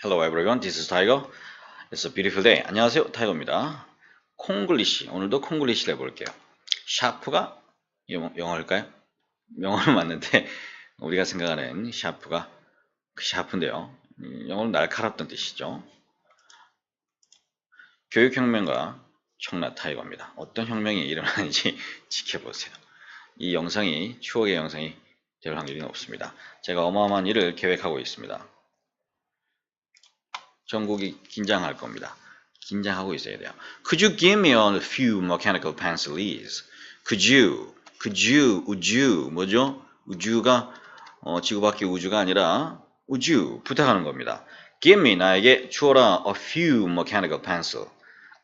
Hello everyone, this is Tiger. It's a beautiful day. 안녕하세요, 타이거입니다. 콩글리시, 오늘도 콩글리시를 해볼게요. 샤프가 영, 영어일까요? 영어는 맞는데 우리가 생각하는 샤프가 그 샤프인데요. 음, 영어는 날카롭다는 뜻이죠. 교육혁명가 청라 타이거입니다. 어떤 혁명이 일어나는지 지켜보세요. 이 영상이 추억의 영상이 될 확률이 높습니다. 제가 어마어마한 일을 계획하고 있습니다. 전국이 긴장할 겁니다. 긴장하고 있어야 돼요. Could you give me a few mechanical pencils? Could you? Could you? 우주 뭐죠? 우주가 어, 지구 밖의 우주가 아니라 우주 부탁하는 겁니다. Give me 나에게 주어라 a few mechanical pencil.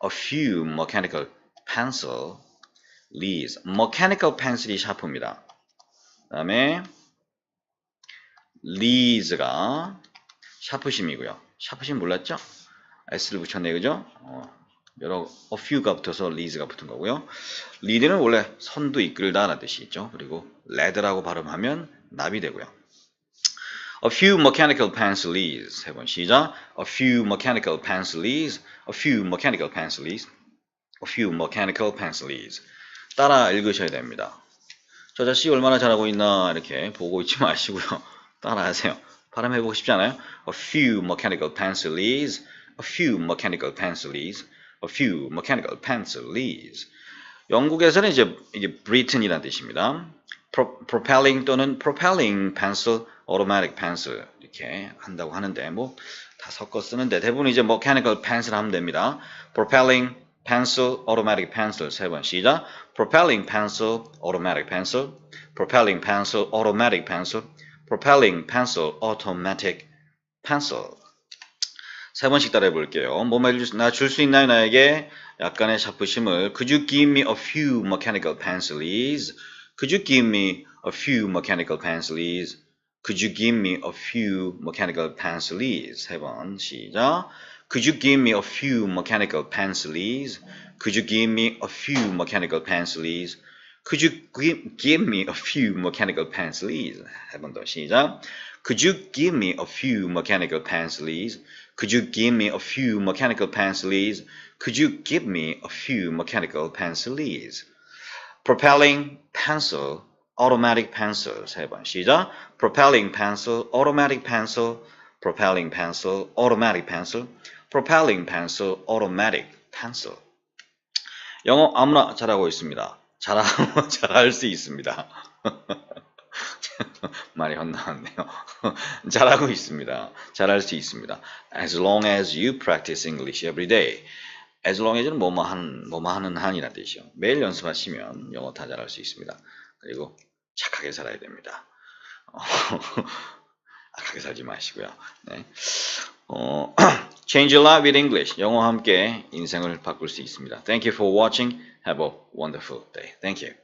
A few mechanical pencil, please. mechanical pencil이 샤프입니다. 그다음에 lees가 샤프심이고요. 샤프심 몰랐죠? s를 붙였네 그죠? 어, 여러 a few가 붙어서 lees가 붙은 거고요. lead는 원래 선도 이끌다 라는 뜻이 있죠. 그리고 lead라고 발음하면 납이 되고요. A few mechanical pencils 세번 시작. A few mechanical pencils. A few mechanical pencils. A few mechanical pencils. 따라 읽으셔야 됩니다. 저 자식이 얼마나 잘하고 있나 이렇게 보고 있지 마시고요. 따라하세요. 발음해보고 싶지 않아요? A few mechanical pencils. A few mechanical pencils. A few mechanical pencils. 영국에서는 이제 이게 Britain이라는 뜻입니다. Pro, propelling 또는 propelling pencil, automatic pencil 이렇게 한다고 하는데 뭐 다 섞어 쓰는데 대부분 이제 mechanical pencil 하면 됩니다. propelling pencil, automatic pencil 세 번 시작. propelling pencil, automatic pencil, propelling pencil, automatic pencil, propelling pencil, automatic pencil. 세 번씩 따라해 볼게요. 뭐 나줄 수 있나요 나에게 약간의 샤프심을 Could you give me a few mechanical pencils? Could you give me a few mechanical pencils? Could you give me a few mechanical pencils? 세 번 시작. Could you give me a few mechanical pencils? Could you give me a few mechanical pencils? Could you give, give me a few mechanical pencils? 한 번 더 시작. Could you give me a few mechanical pencils? Could you give me a few mechanical pencils? Could you give me a few mechanical pencils? propelling pencil, automatic pencil 세 번 시작. propelling pencil, automatic pencil, propelling pencil, automatic pencil, propelling pencil, automatic pencil. 영어 아무나 잘하고 있습니다. 잘하고 잘할 수 있습니다. 말이 헛나왔네요. 잘하고 있습니다. 잘할 수 있습니다. As long as you practice English every day. As long as는 뭐뭐 하는, 뭐뭐 하는 한이라는 뜻이요. 매일 연습하시면 영어 다 잘할 수 있습니다. 그리고 착하게 살아야 됩니다. 어, 악하게 살지 마시고요. 네. 어, change your life with English. 영어와 함께 인생을 바꿀 수 있습니다. Thank you for watching. Have a wonderful day. Thank you.